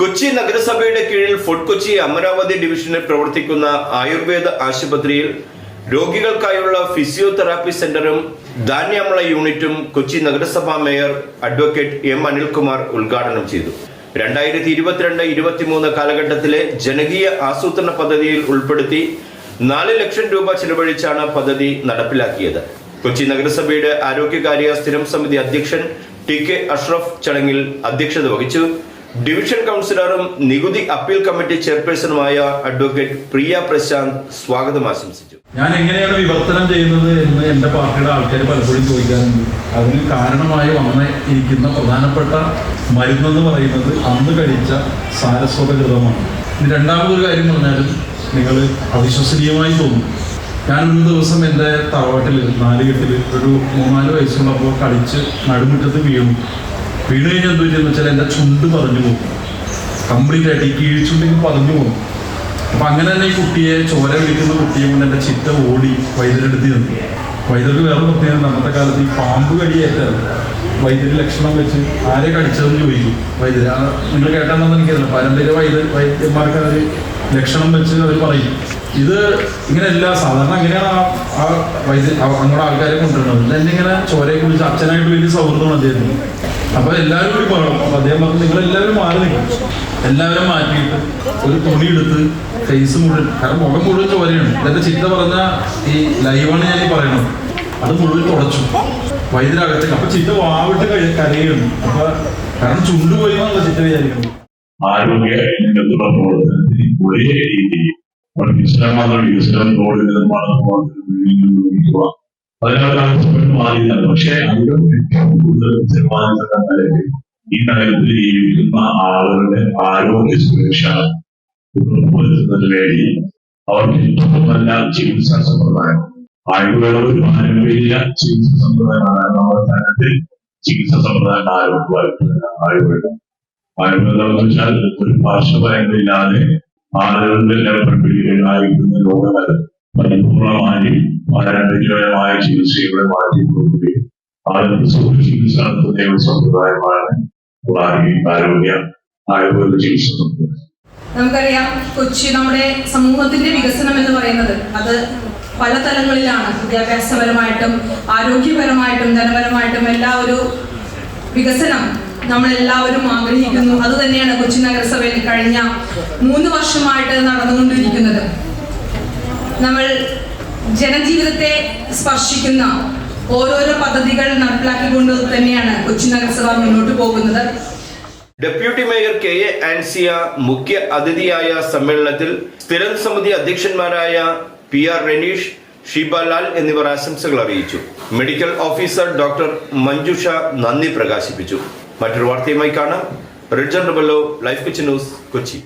കൊച്ചി നഗരസഭയുടെ കീഴിൽ ഫുഡ് കൊച്ചി അമരാവതി ഡിവിഷനിൽ പ്രവർത്തിക്കുന്ന ആയുർവേദ ആശുപത്രിയിൽ രോഗികൾക്കായുള്ള ഫിസിയോതെറാപ്പി സെന്ററും ധാന്യാമള യൂണിറ്റും കൊച്ചി നഗരസഭാ മേയർ അഡ്വക്കേറ്റ് എം അനിൽകുമാർ ഉദ്ഘാടനം ചെയ്തു. രണ്ടായിരത്തി ഇരുപത്തിരണ്ട് ഇരുപത്തിമൂന്ന് കാലഘട്ടത്തിലെ ജനകീയ ആസൂത്രണ പദ്ധതിയിൽ ഉൾപ്പെടുത്തി നാല് ലക്ഷം രൂപ ചെലവഴിച്ചാണ് പദ്ധതി നടപ്പിലാക്കിയത്. കൊച്ചി നഗരസഭയുടെ ആരോഗ്യകാര്യ സ്ഥിരം സമിതി അധ്യക്ഷൻ ടി കെ അഷ്റഫ് ചടങ്ങിൽ അധ്യക്ഷത വഹിച്ചു. ഡിവിഷൻ കൗൺസിലറും നികുതി അപ്പീൽ കമ്മിറ്റി ചെയർപേഴ്സണുമായ അഡ്വക്കേറ്റ് പ്രിയ പ്രശാന്ത് സ്വാഗതം ആശംസിച്ചു. ഞാൻ എങ്ങനെയാണ് വിവർത്തനം ചെയ്യുന്നത് എന്ന് എന്റെ പാർട്ടിയുടെ ആൾക്കാർ പലപ്പോഴും ചോദിക്കാറുണ്ട്. അതിന് കാരണമായി വന്നിരിക്കുന്ന പ്രധാനപ്പെട്ട മരുന്നെന്ന് പറയുന്നത് അന്ന് കഴിച്ച സാരസ്വതകൃതമാണ്. രണ്ടാമതൊരു കാര്യം പറഞ്ഞാലും നിങ്ങൾ അവിശ്വസനീയമായി തോന്നും. ഞാൻ ഒരു ദിവസം എന്റെ തറവാട്ടിൽ നാലുകെട്ടിൽ ഒരു മൂന്നാൽ വയസ്സുള്ളപ്പോൾ കളിച്ച് നടുമുറ്റത്ത് വീണു. വീണ് കഴിഞ്ഞാൽ എന്ത് പറ്റിയെന്ന് വെച്ചാൽ എന്റെ ചുണ്ട് പറഞ്ഞു പോകും. കംപ്ലീറ്റ് ആയിട്ട് ഈ കീഴ്ചുണ്ടെങ്കിൽ പറഞ്ഞു പോകും. അപ്പൊ അങ്ങനെ തന്നെ ഈ കുട്ടിയെ ചോര വിളിക്കുന്ന കുട്ടിയെ കൊണ്ട് എന്റെ ചിത്ത ഓടി വൈദ്യരെടുത്ത് തന്നു വൈദ്യർക്ക് വേറെ പ്രത്യേകം അന്നത്തെ കാലത്ത് ഈ പാമ്പ് കടിയേറ്റാണ് വൈദ്യുതി ലക്ഷണം വെച്ച് ആരെ കടിച്ചതെന്ന് ചോദിക്കും. വൈദ്യുതി നിങ്ങൾ കേട്ടാണെന്ന് എനിക്കറിയില്ല. പാരമ്പര്യ വൈദ്യ വൈദ്യന്മാർക്ക് അവർ ലക്ഷണം വെച്ച് അവർ പറയും. ഇത് ഇങ്ങനെയല്ല സാധാരണ അങ്ങനെയാണ് ആ വൈദ്യ അങ്ങോട്ട് ആൾക്കാരെ കൊണ്ടുവരുന്നത്. എന്നെ ഇങ്ങനെ ചോരയെ കുറിച്ച് അച്ഛനായിട്ട് വലിയ സൗഹൃദമാണ് അദ്ദേഹത്തിന്. അപ്പൊ എല്ലാവരും കൂടി പാടും അപ്പൊ അദ്ദേഹം പറഞ്ഞു നിങ്ങൾ എല്ലാവരും മാറി നിൽക്കും എല്ലാവരും മാറ്റിയിട്ട് ഒരു തുണി എടുത്ത് ഫേസ് മുഴുവൻ കാരണം മുഖം മുഴുവൻ ചോരയാണ് എന്റെ ചിന്ത പറഞ്ഞ ഈ ലൈവാണ് ഞാൻ ഈ പറയണത് അത് മുഴുവൻ തുടച്ചു. വൈദ്യരകത്തേക്ക്. അപ്പൊ ചിന്ത വാവിട്ട് കഴി കരയാണ്. അപ്പൊ കാരണം ചുണ്ടുപോയി എന്നുള്ള വിചാരിക്കുന്നു. വിചാരിക്കുന്നത് ആരോഗ്യ രംഗത്തുള്ള പ്രവർത്തനത്തിന് ഒരേ രീതിയിൽ നിർമ്മാണം അതിനകത്ത് ആവശ്യപ്പെട്ട് പക്ഷേ ജീവിക്കുന്ന ആളുകളുടെ ആരോഗ്യ സുരക്ഷ വേണ്ടി അവർക്ക് ഏറ്റവും നല്ല ചികിത്സാ സമ്പ്രദായം. ആയുർവേദവും ഒരു ചികിത്സാ സമ്പ്രദായമാണ്. നമ്മുടെ നഗരത്തിൽ ചികിത്സാ സമ്പ്രദായം ആരോഗ്യമായിട്ടുള്ള ആയുർവേദം. ആയുർവേദം എന്ന് വെച്ചാൽ ഒരു പാർശ്വഫലങ്ങളില്ലാതെ ആളുകളുടെ പ്രക്രിയകളായിരിക്കുന്ന രോഗങ്ങൾ പരിപൂർണമായി പാരമ്പര്യപരമായ ചികിത്സകളെ മാറ്റി കൊടുക്കുകയും ആളുകൾക്ക് സുഖ ചികിത്സ നടത്തുന്ന ഒരു സമ്പ്രദായമാണ് ആരോഗ്യ ആയുർവേദ ചികിത്സ സമ്പ്രദായം നമുക്കറിയാം കൊച്ചി നമ്മുടെ സമൂഹത്തിന്റെ വികസനം എന്ന് പറയുന്നത് അത് പല തലങ്ങളിലാണ്. വിദ്യാഭ്യാസപരമായിട്ടും ആരോഗ്യപരമായിട്ടും ധനപരമായിട്ടും എല്ലാ ഒരു വികസനം നമ്മൾ എല്ലാവരും ആഗ്രഹിക്കുന്നു. അത് തന്നെയാണ് കൊച്ചി നഗരസഭയിൽ കഴിഞ്ഞ മൂന്ന് വർഷമായിട്ട് നടന്നുകൊണ്ടിരിക്കുന്നത്. നമ്മൾ ജനജീവിതത്തെ സ്പർശിക്കുന്ന ഓരോരോ പദ്ധതികൾ നടപ്പിലാക്കിക്കൊണ്ട് തന്നെയാണ് കൊച്ചി നഗരസഭ മുന്നോട്ട് പോകുന്നത്. Deputy mayor K A Ansiya മുഖ്യ അതിഥിയായ സമ്മേളനത്തിൽ സ്ഥിരം സമിതി അധ്യക്ഷന്മാരായ പി ആർ റെനീഷ് ഷീബ ലാൽ എന്നിവർ ആശംസകൾ അറിയിച്ചു. മെഡിക്കൽ ഓഫീസർ ഡോക്ടർ മഞ്ജുഷ നന്ദി പ്രകാശിപ്പിച്ചു. മറ്റൊരു വാർത്തയുമായി കാണാം. Rijan Rebello life kitchen news Kochi.